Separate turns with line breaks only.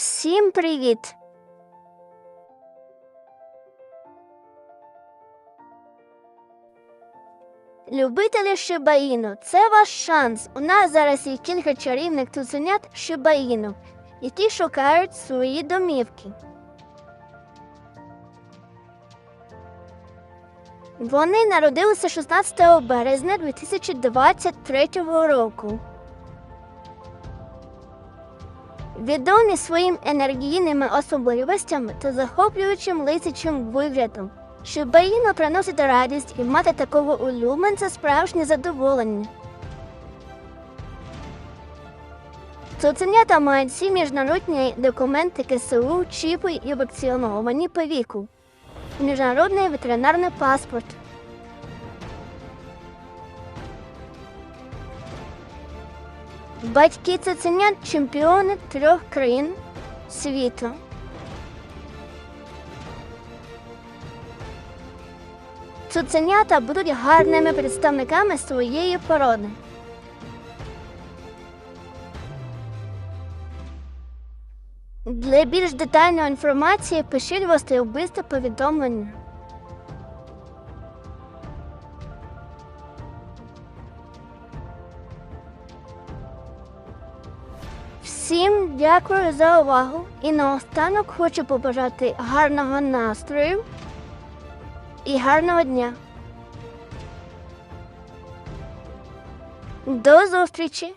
Всім привіт! Любителі Шибаїну, це ваш шанс. У нас зараз є кілька чарівних цуценят Шибаїну, які шукають свої домівки. Вони народилися 16 березня 2023 року. Відомі своїм енергійними особливостями та захоплюючим лисячим виглядом. Шибаїно приносить радість і мати такого улюбленця справжнє задоволення. Цуценята мають всі міжнародні документи КСУ, чіпи і вакциновані по віку. Міжнародний ветеринарний паспорт. Батьки цуценят чемпіони трьох країн світу. Цуценята будуть гарними представниками своєї породи. Для більш детальної інформації пишіть в особисте повідомлення. Всім дякую за увагу і наостанок хочу побажати гарного настрою і гарного дня. До зустрічі!